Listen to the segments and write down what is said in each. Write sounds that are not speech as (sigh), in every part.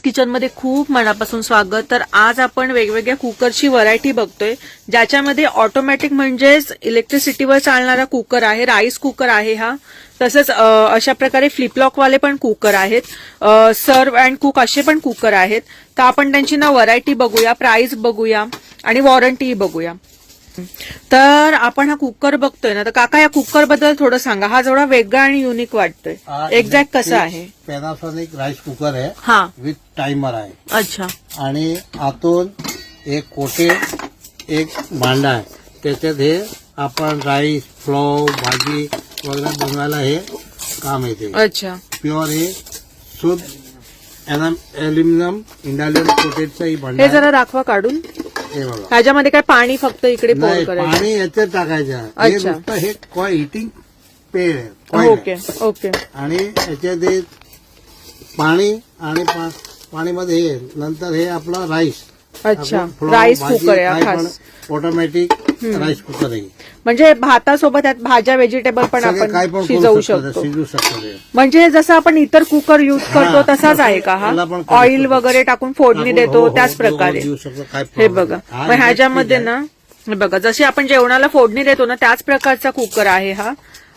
किचनमध्ये खूप मनापासून स्वागत. तर आज आपण वेगवेगळ्या कुकरची व्हरायटी बघतोय ज्याच्यामध्ये ऑटोमॅटिक म्हणजेच इलेक्ट्रिसिटीवर चालणारा कुकर आहे राईस कुकर आहे हा. तसंच अशा प्रकारे फ्लिपलॉक वाले पण कुकर आहेत. सर्व अँड कुक असे पण कुकर आहेत. तर आपण त्यांची ना व्हरायटी बघूया प्राइस बघूया आणि वॉरंटीही बघूया. तर आपण हा कुकर बघतोय ना तर काका या कुकरबद्दल थोडं सांगा. हा थोडा वेगळा आणि युनिक वाटतोय. एक्झॅक्ट कसं आहे? पॅनासॉनिक राईस कुकर आहे हा. विथ टाइमर आहे. अच्छा. आणि आतून एक कोटे एक भांडा आहे. त्याच्यात हे आपण राईस फ्लॉव भाजी वगैरे बनवायला हे काम येते. अच्छा. प्युअर हे शुद्ध अल्युमिनियम इंडालियम कोटेडचं ही भांडा हे आहे. जरा दाखवा काढून. ह्याच्यामध्ये काय पाणी फक्त इकडे नाही पाणी याच्यात टाकायचं. हे अच्छा. नुसतं हे कॉय हिटिंग पेड आहे coil आहे. Okay okay. आणि याच्यात हे पाणी आणि पा- पाणीमध्ये हे नंतर हे आपलं राईस अच्छा. राईस कुकर आहे हा खास. पण ऑटोमॅटिक राईस कुकर आहे. म्हणजे भातासोबत यात भाज्या व्हेजिटेबल पण आपण पण शिजवू शकतो. म्हणजे जसं आपण इतर कुकर युज करतो तसाच आहे का हा? ऑइल. वगैरे टाकून फोडणी देतो हो, हो, त्याच हो, प्रकारे. हे बघा. मग ह्याच्यामध्ये. ना हे बघा जशी आपण जेवणाला फोडणी देतो ना त्याच प्रकारचा कुकर आहे हा.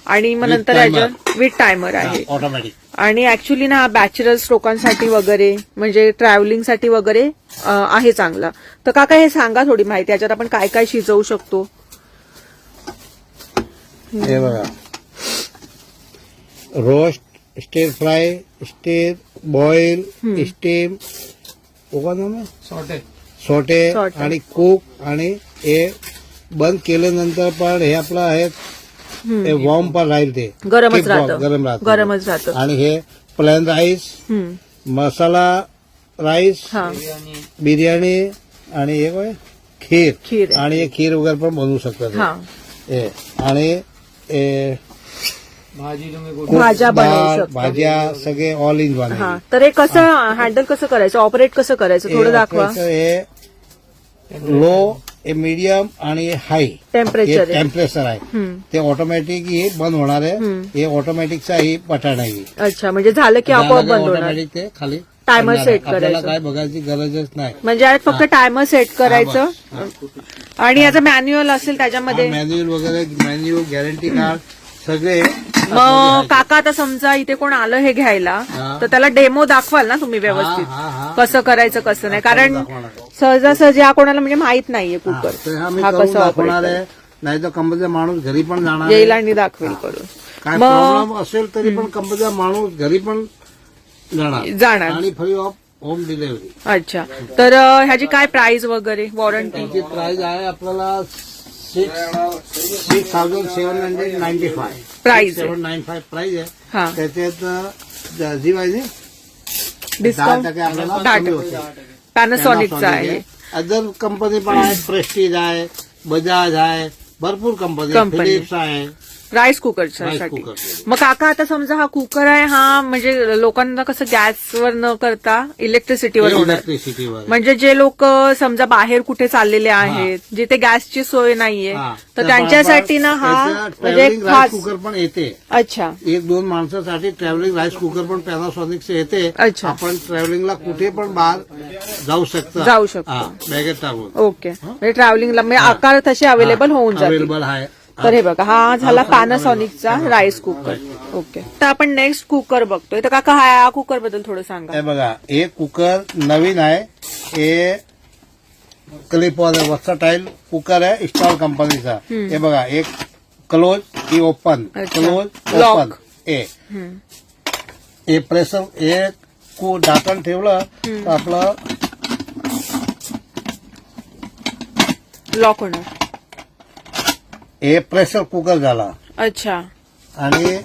आणि मग नंतर. ह्याच्यात विथ टायमर आहे. ऑटोमॅटिक आणि ऍक्च्युली ना बॅचलर्स लोकांसाठी वगैरे म्हणजे ट्रॅव्हलिंगसाठी वगैरे आहे चांगला. तर काका हे सांगा थोडी माहिती याच्यात आपण काय काय शिजवू शकतो? हे बघा. Roast stir fry stir boil steam? Saute Saute. आणि कुक आणि हे बंद केल्यानंतर पण हे आपलं आहे हे वॉर्म पण राहील ते. गरमच राहतं. गरम राहतं. गरमच राहतं. आणि हे प्लेन राईस. मसाला राईस हा. बिर्याणी. आणि हे काय? खीर. खीर. आणि हे खीर वगैरे पण बनवू शकतात हा. हे. आणि भाज्या बनवू डाळ, शकतो. भाज्या सगळे ऑल इन वन हा तर हे. कसं हँडल कसं करायचं? ऑपरेट कसं करायचं? थोडं दाखवा. हे लो हे मीडियम आणि हाय हे टेम्परेचर आहे. टेम्परेचर आहे. हम्म. ते ऑटोमॅटिक हे बंद होणार आहे. हम्म. हे ऑटोमॅटिकचा ही पठाण आहे. अच्छा म्हणजे झालं की आपोआप बंद होणार. ऑटोमॅटिक ते खाली आहे. set आपल्याला करायचं. काय बघायची गरजच नाही. म्हणजे यात फक्त टायमर सेट करायचं. आणि याचं मॅन्युअल असेल त्याच्यामध्ये. मॅन्युअल वगैरे मॅन्युअल गॅरंटी कार्ड सगळे मग काका आता समजा इथे कोण आलं हे घ्यायला हा. तर त्याला डेमो दाखवाल ना तुम्ही व्यवस्थित? हा, हा. कसं करायचं कसं नाही? कारण दाखवणार. सहजासहजी या कोणाला म्हणजे माहीत नाहीये हा, कुकर. हा मी हा करून कसा दाखवणार ऑपरेट आहे. नाही तर कंपनीचा माणूस घरी पण जाणार आहे. येईल आणि दाखवेल करून. काय मग- प्रॉब्लेम असेल तरी पण कंपनीचा माणूस घरी पण जाणार. आणि फ्री ऑफ होम डिलिव्हरी अच्छा. तर अं, ह्याची काय प्राइस वगैरे? वॉरंटी त्याची प्राइस आहे आपल्याला six six thousand seven hundred ninety five आहे. सेवन नाईन फाय प्राइस आहे. हा. त्याच्यात जी पाहिजे दहा डिस्काउंट टक्के आपल्याला दहा कमी टक्के. होते. पॅनासॉनिकचा आहे. अदर कंपनी पण आहे प्रेस्टीज आहे बजाज आहे भरपूर कंपनी Company. फिलिप्स आहे. राईस कुकरच्या राईससाठी. कुकर मग काका आता समजा हा कुकर आहे हा म्हणजे लोकांना कसं गॅसवर न करता इलेक्ट्रिसिटीवर होणार. इलेक्ट्रिसिटीवर म्हणजे जे लोक समजा बाहेर कुठे चाललेले आहेत जिथे गॅसची सोय नाहीये. तर त्या त्यांच्यासाठी ना हा म्हणजे राईस कुकर पण येते. अच्छा. एक दोन माणसासाठी ट्रॅव्हलिंग राईस कुकर पण पॅनासॉनिकचे येते. अच्छा. आपण ट्रॅव्हलिंगला कुठे पण बाहेर जाऊ शकतो. जाऊ शकतो. बॅगेत टाकून. ओके. म्हणजे ट्रॅव्हलिंगला म्हणजे आकार तसे अवेलेबल होऊन अवेलेबल आहे. तर हे बघा हा झाला पॅनासॉनिकचा राईस कुकर ओके तर आपण नेक्स्ट कुकर बघतोय. तर काका हा कुकरबद्दल थोडं सांगा. हे बघा हे कुकर नवीन आहे. हे क्लिप वर्सटाईल कुकर आहे स्टॉल कंपनीचा हे बघा एक क्लोज ही ओपन अच्छा. Close Lock. ओपन हम्म. हे प्रेशर हे कु- झाकण ठेवलं तर आपलं लॉक होणार. हे प्रेशर कुकर झाला. अच्छा. आणि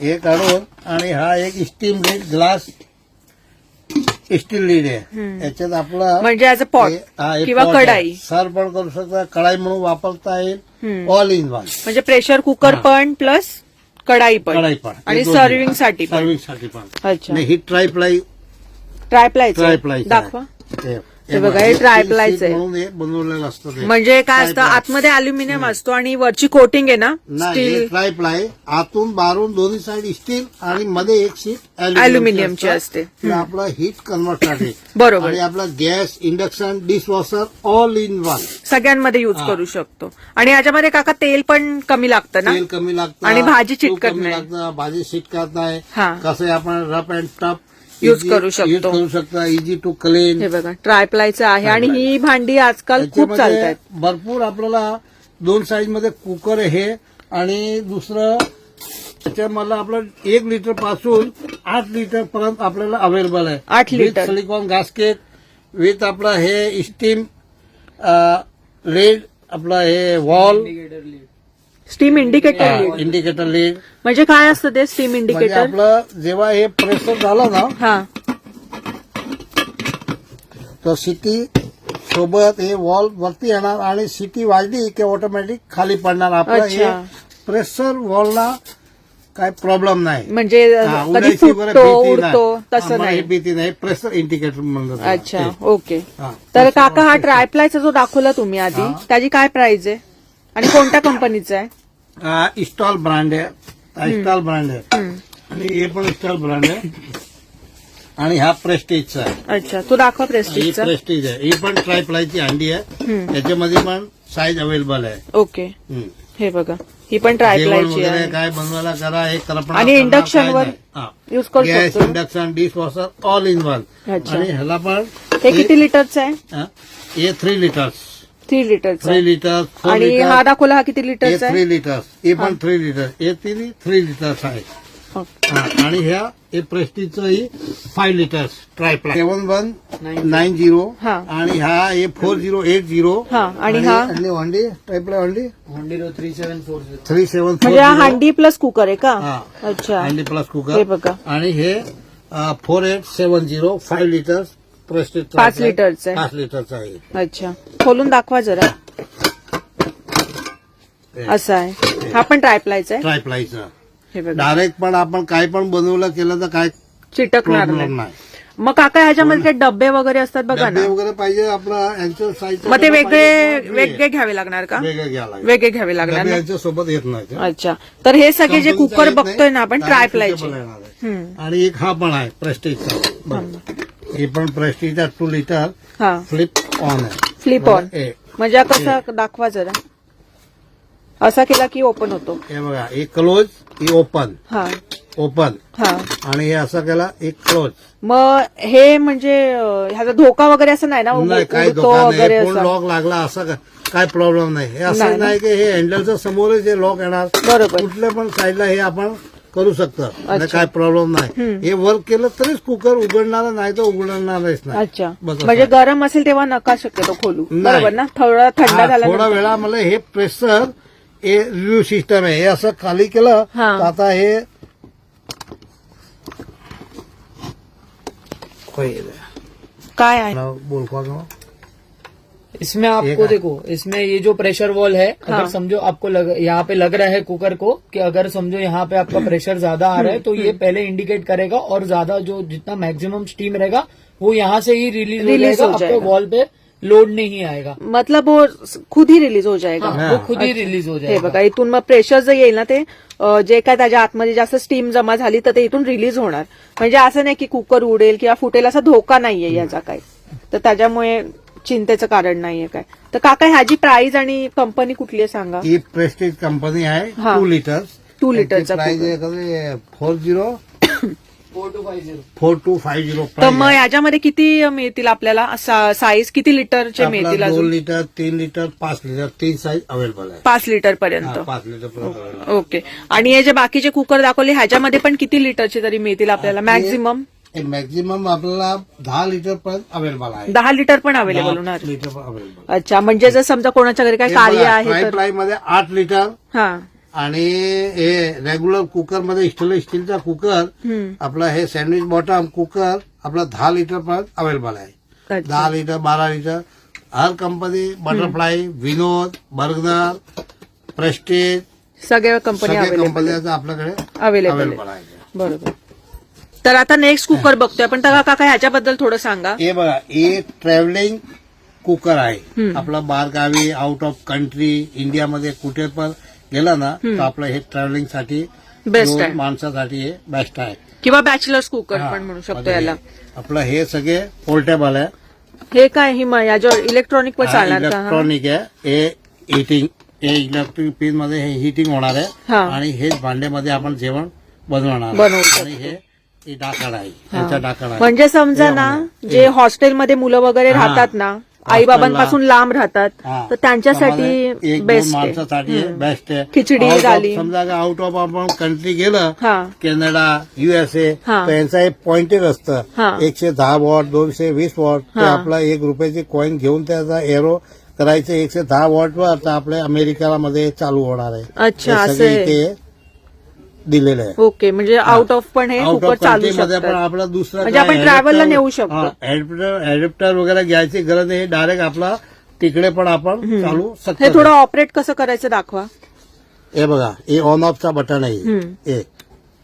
हे काढून आणि हा एक steam lid glass steel lid आहे. याच्यात आपला म्हणजे ऍज अ पॉट किंवा कढाई. सर पण करू शकता कढाई म्हणून वापरता येईल. ऑल इन वन म्हणजे प्रेशर कुकर पण प्लस कढाई पण. कढाई पण. आणि सर्विंगसाठी सर्विंगसाठी पण. अच्छा. ही ट्राय प्लाई ट्रायप्लायचं ट्राय प्लाई दाखवा. हे बघा, हे ट्रायप्लायचं आहे. म्हणून हे बनवलेलं असतं ते म्हणजे काय असतं. आतमध्ये अल्युमिनियम असतो आणि वरची कोटिंग आहे ना नाही हे स्टील ट्रायप्लाय आतून बारून दोन्ही साईड स्टील आणि मध्ये एक शीट अल्युमिनियमची असते. आपलं हीट कन्व्हर्टसाठी (laughs) बरोबर. आणि आपला gas induction dishwasher all in one सगळ्यांमध्ये युज. करू शकतो आणि याच्यामध्ये काका तेल पण कमी लागतं ना तेल कमी लागतं आणि भाजी तूप चिटकत कमी नाही. लागतं भाजी चिटकत नाही हा. कसं आहे आपण रफ अँड टफ Use करू शकतो. करू शकता इझी टू क्लीन हे बघा ट्रायप्लायचं आहे आणि ही भांडी आजकाल खूप चालतात भरपूर आपल्याला दोन साईजमध्ये कुकर आहे आणि दुसरं त्याच्यामधलं आपलं एक लिटरपासून आठ लिटर पर्यंत आपल्याला अवेलेबल आहे. आठ लिटर. सिलिकॉन गास्केट विथ आपलं हे स्टीम लेड आपलं हे valve steam indicator indicator LED म्हणजे काय असतं ते? स्टीम म्हणजे इंडिकेटर आपलं जेव्हा हे प्रेशर झालं ना हा. तर सिटी सोबत हे वॉल वरती येणार आणि सिटी वाजली की ऑटोमॅटिक खाली पडणार. आपलं हे अच्छा. प्रेशर वॉलला काय प्रॉब्लेम नाही. म्हणजे हा, कधी उडायची बरं फुटतो भीती उडतो नाही. तसं मग हे नाही. भीती नाही. प्रेशर इंडिकेटर म्हणलं जातं. अच्छा ते. ओके. हा. तर काका हा ट्रायप्लायचा जो दाखवला तुम्ही आधी. त्याची काय प्राइस आहे? आणि कोणत्या (coughs) कंपनीचा आहे? इस्टॉल ब्रँड आहे इस्टॉल ब्रँड आहे. आणि हे पण इस्टॉल ब्रँड आहे आणि हा प्रेस्टीजचा आहे अच्छा तो दाखवा ही प्रेस्टिजचा प्रेस्टीज आहे ही पण ट्रायप्लायची हंडी आहे हम्म. याच्यामध्ये पण साईज अवेलेबल आहे ओके हम्म. हे बघा ही पण जेवण ट्रायप्लायची वगैरे आहे काय बनवायला करा हे कल्पना आणि induction वर यूज करू गॅस शकतो induction dishwasher all in one अच्छा. आणि ह्याला पण हे किती लिटरचं आहे हे थ्री लिटर्स थ्री लिटरचं थ्री. लिटर्स फोर आणि हा लिटर्स दाखवला हा किती हे लिटरचा आहे? थ्री लिटर्स हे पण थ्री लिटर हे तिन्ही थ्री लिटर्स आहे. हा, आणि ह्या हे प्रेस्टीजचं ही five litres tri ply seven one nine zero हा. आणि हा हे फोर झिरो एट झिरो हा, आणि हा? हंडी ट्रायप्लाय हंडी थ्री सेवन म्हणजे हा हांडी प्लस कुकर आहे का? हा. अच्छा. हंडी प्लस हे कुकर बघा. आणि हे four eight seven zero five litres Prestige पाच लिटरचं आहे. पाच लिटरचं आहे. अच्छा. खोलून दाखवा जरा. असं आहे. हा पण ट्रायप्लायचा आहे? ट्रायप्लायचं हे बघा. डायरेक्ट पण आपण काय पण बनवलं केलं तर काय चिटकणार प्रॉब्लेम नाही. नाही. मग काका ह्याच्यामध्ये काही डब्बे वगैरे असतात बघा डबे ना. वगैरे पाहिजे आपला यांचं साईज मग ते वेगळे वेगळे घ्यावे लागणार का? वेगळे घ्यावं लागेल वेगळे घ्यावे लागणार डबे ना? यांच्या सोबत येत नाही ते. अच्छा. तर हे सगळे जे कंपनीचा कुकर येत नाही, बघतोय ना आपण direct ट्रायप्लायचे suitable येणार आहे. हम्म. आणि एक हा पण आहे प्रेस्टीजचा हे पण प्रेस्टीजचा टू लिटर हा. फ्लिप ऑन आहे. फ्लिप ऑन हे. म्हणजे कसा दाखवा जरा. असा केला की ओपन होतो. हे बघा एक क्लोज ही ओपन हा. ओपन हा. आणि हे असं केला एक क्लोज मग हे म्हणजे अं, ह्याचा धोका वगैरे असं नाही ना? नाही काय उडतो वगैरे असं. लॉक लागला असं का- काय प्रॉब्लेम नाही. हे नाही असं? नाही की हे हँडलच्या समोरच हे लॉक येणार. बरोबर. कुठल्या पण साईडला हे आपण करू शकतो. अच्छा. काय प्रॉब्लेम नाही. हे वर्क केलं तरीच कुकर उघडणार नाही तर उघडणारच नाही. म्हणजे. गरम असेल तेव्हा नका शक्यतो खोलू. बरोबर ना? थोडा थंड झाला थोडा वेळा मला हे प्रेशर हे रिव्ह्यू सिस्टम आहे. हे असं खाली केलं. तर आता हे काय आहे? बोल का इसमें आपको देखो इसमें ये जो प्रेशर वॉल है हाँ। अगर समझो आपको लग, यहाँ पे लग रहा है कुकर को कि अगर समझो यहाँ पे आपका प्रेशर ज्यादा आ रहा है तो ये पहले इंडिकेट करेगा और ज्यादा जो जितना मैक्सिमम स्टीम रहेगा वो यहाँ से ही रिलीज हो जाएगा हो आपको जाएगा। वॉल पे लोड नहीं आएगा। मतलब वो खुद ही रिलीज हो जाएगा। हाँ, वो खुद ही रिलीज हो हे जाएगा। बघा इथून मग प्रेशर जर येईल ना ते जे काय त्याच्या आतमध्ये जास्त स्टीम जमा झाली तर ते इथून रिलीज होणार. म्हणजे असं नाही की कुकर उडेल किंवा फुटेल असा धोका नाहीये याचा काही. तर त्याच्यामुळे चिंतेचं कारण नाहीये काय? तर काका ह्याची प्राइस आणि कंपनी कुठली आहे सांगा? ही प्रेस्टीज कंपनी आहे हा. टू लिटर टू लिटरचा price four zero four two five zero four two five zero तर मग याच्यामध्ये किती मिळतील आपल्याला? साईज किती लिटरचे मिळतील दोन अजून लिटर तीन लिटर पाच लिटर तीन साईज अवेलेबल आहे. पाच लिटर हा, पर्यंत पाच लिटर पर्यंत available आहे. ओके आणि हे जे बाकीचे कुकर दाखवले ह्याच्यामध्ये पण किती लिटरचे तरी मिळतील आपल्याला? मॅक्झिमम मॅक्झिमम आपल्याला दहा लिटर पर्यंत अवेलेबल आहे. दहा लिटर पण अवेलेबल होणार. लिटर अवेलेबल अच्छा म्हणजे जर समजा कोणाच्या घरी काही कार्य आहे तर फ्रायमध्ये आठ लिटर हा. आणि हे रेग्युलर कुकरमध्ये स्टेनलेस स्टीलचा कुकर हम्म. आपला हे सँडविच बॉटम कुकर आपला दहा लिटर पर्यंत अवेलेबल आहे. अच्छा. दहा लिटर बारा लिटर हर company Butterfly Vinod Bergner Prestige सगळ्या कंपनी सगळ्या अवेलेबल कंपन्याचं आपल्याकडे अवेलेबल अवेलेबल आहे. बरोबर. तर आता नेक्स्ट कुकर बघतोय. आपण तर काका ह्याच्याबद्दल थोडं सांगा. हे बघा हे ट्रॅव्हलिंग कुकर आहे. आपला बारगावी आउट ऑफ कंट्री इंडियामध्ये कुठे पण गेला ना तर आपलं हे ट्रॅव्हलिंगसाठी दोन आहे. माणसासाठी हे बेस्ट आहे. किंवा बॅचलर्स कुकर पण म्हणू शकतो याला. आपलं हे सगळे पोर्टेबल आहे. हे काय ही इलेक्ट्रॉनिक वर चालणार? इलेक्ट्रॉनिक आहे. हे हिटिंग हे इलेक्ट्रिक पीन मध्ये हे हिटिंग होणार आहे. आणि हेच भांड्यामध्ये आपण जेवण बनवणार. आणि हे हे डाकड आहे. याचा डाकड आहे म्हणजे समजा ना हे जे हॉस्टेलमध्ये मुलं वगैरे हा. राहतात ना आई बाबांपासून लांब राहतात हा. तर त्यांच्यासाठी त्यामध्ये एक दोन बेस्ट आहे माणसासाठी हम्म. बेस्ट आहे खिचडी Out of- झाली. समजा आउट ऑफ आपण कंट्री गेलं हा कॅनडा युएसए हा. तर यांचा एक पॉइंटेड हा. असतं एकशे दहा वॉट दोनशे वीस वॉट ते हा. आपला एक रुपयाची कॉईन घेऊन त्याचा एरो करायचं एकशे दहा वॉटवर तर आपल्या अमेरिकाला मध्ये चालू होणार आहे अच्छा, हे असं सगळे आहे. इथे दिलेलं आहे. ओके म्हणजे आउट ऑफ पण हे आउट ऑफ चालू आपला दुसरा म्हणजे आपण travel ला नेऊ शकतो. ऍडप्टर वगैरे घ्यायची गरज नाही डायरेक्ट आपला तिकडे पण आपण चालू हे शकतो. थोडं ऑपरेट कसं करायचं दाखवा. हे बघा हे ऑन ऑफचा बटन आहे. हम्म. हे.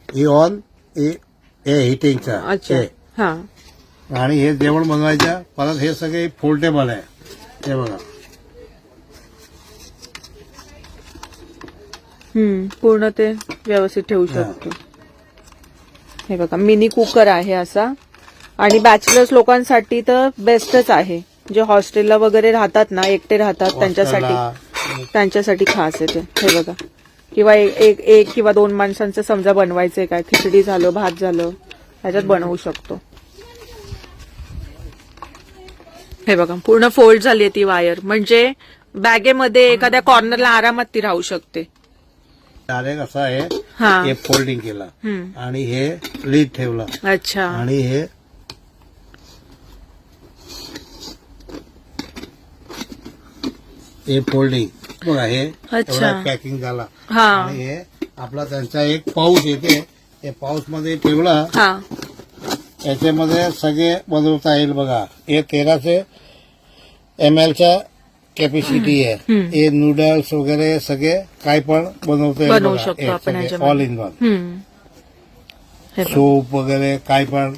हे ऑन हे हे हिटिंगचा अच्छा. हे. हा. आणि हे जेवण बनवायचं परत हे सगळे फोल्डेबल आहे. हे बघा. पूर्ण ते व्यवस्थित ठेवू शकतो. हे बघा मिनी कुकर आहे असा. आणि बॅचलर्स लोकांसाठी तर बेस्टच आहे. जे हॉस्टेलला वगैरे राहतात ना एकटे राहतात त्यांच्यासाठी. त्यांच्यासाठी खास आहे ते. हे बघा. किंवा एक एक किंवा दोन माणसांचं समजा बनवायचंय काय? खिचडी झालं भात झालं ह्याच्यात बनवू शकतो. हे बघा पूर्ण फोल्ड झाली ती वायर म्हणजे बॅगेमध्ये एखाद्या कॉर्नरला आरामात ती राहू शकते. डायरेक्ट असं आहे हा. फोल्डिंग केलं. आणि हे लीड ठेवलं. अच्छा. आणि हे हे फोल्डिंग. बघा हे अच्छा. पॅकिंग झाला. हा. आणि हे आपला त्यांचा एक पाऊस येते. हे पाऊसमध्ये ठेवला. हा. याच्यामध्ये सगळे बनवता येईल बघा. हे तेराशे एम च्या कॅपॅसिटी आहे. हे नूडल्स वगैरे सगळे काय पण बनवता. शकतो आपण. ऑल इन वन सूप वगैरे काय पण.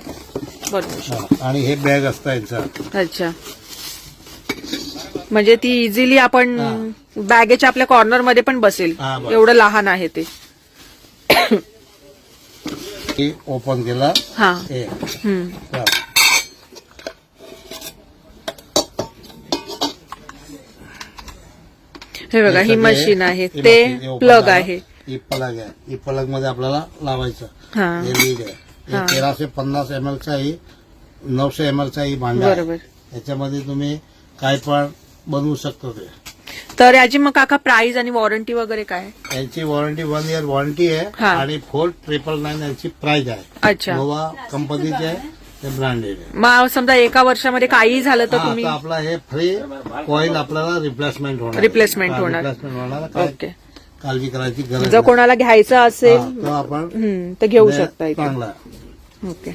आणि हे बॅग असतं यांचं. अच्छा. म्हणजे ती इझिली आपण बॅगेच्या आपल्या कॉर्नरमध्ये पण बसेल. बस. एवढं लहान आहे ते. (coughs) ओपन केलं. हा. हे बघा ही मशीन आहे. ते प्लग. आहे. ही प्लग आहे. ही प्लगमध्ये आपल्याला लावायचं. हा. लीड आहे. तेराशे पन्नास एम चा ही नऊशे एम चा ही भांडा याच्यामध्ये तुम्ही काय पण बनवू शकतो ते. तर याची मग काका प्राइस आणि वॉरंटी वगैरे काय? यांची वॉरंटी वन इयर वॉरंटी आहे. आणि फोर ट्रिपल नाईन यांची प्राइस आहे. अच्छा. कंपनीचे आहे ब्रँडेड आहे मग समजा एका वर्षामध्ये काही झालं तर हा, तुम्ही आता आपला हे फ्री कॉईल आपल्याला रिप्लेसमेंट होणार Replacement होणार. रिप्लेसमेंट होणार काय ओके काळजी करायची गरज जर कोणाला घ्यायचं. असेल हा, तो आपण हम्म, तर घेऊ शकता इथे चांगला. ओके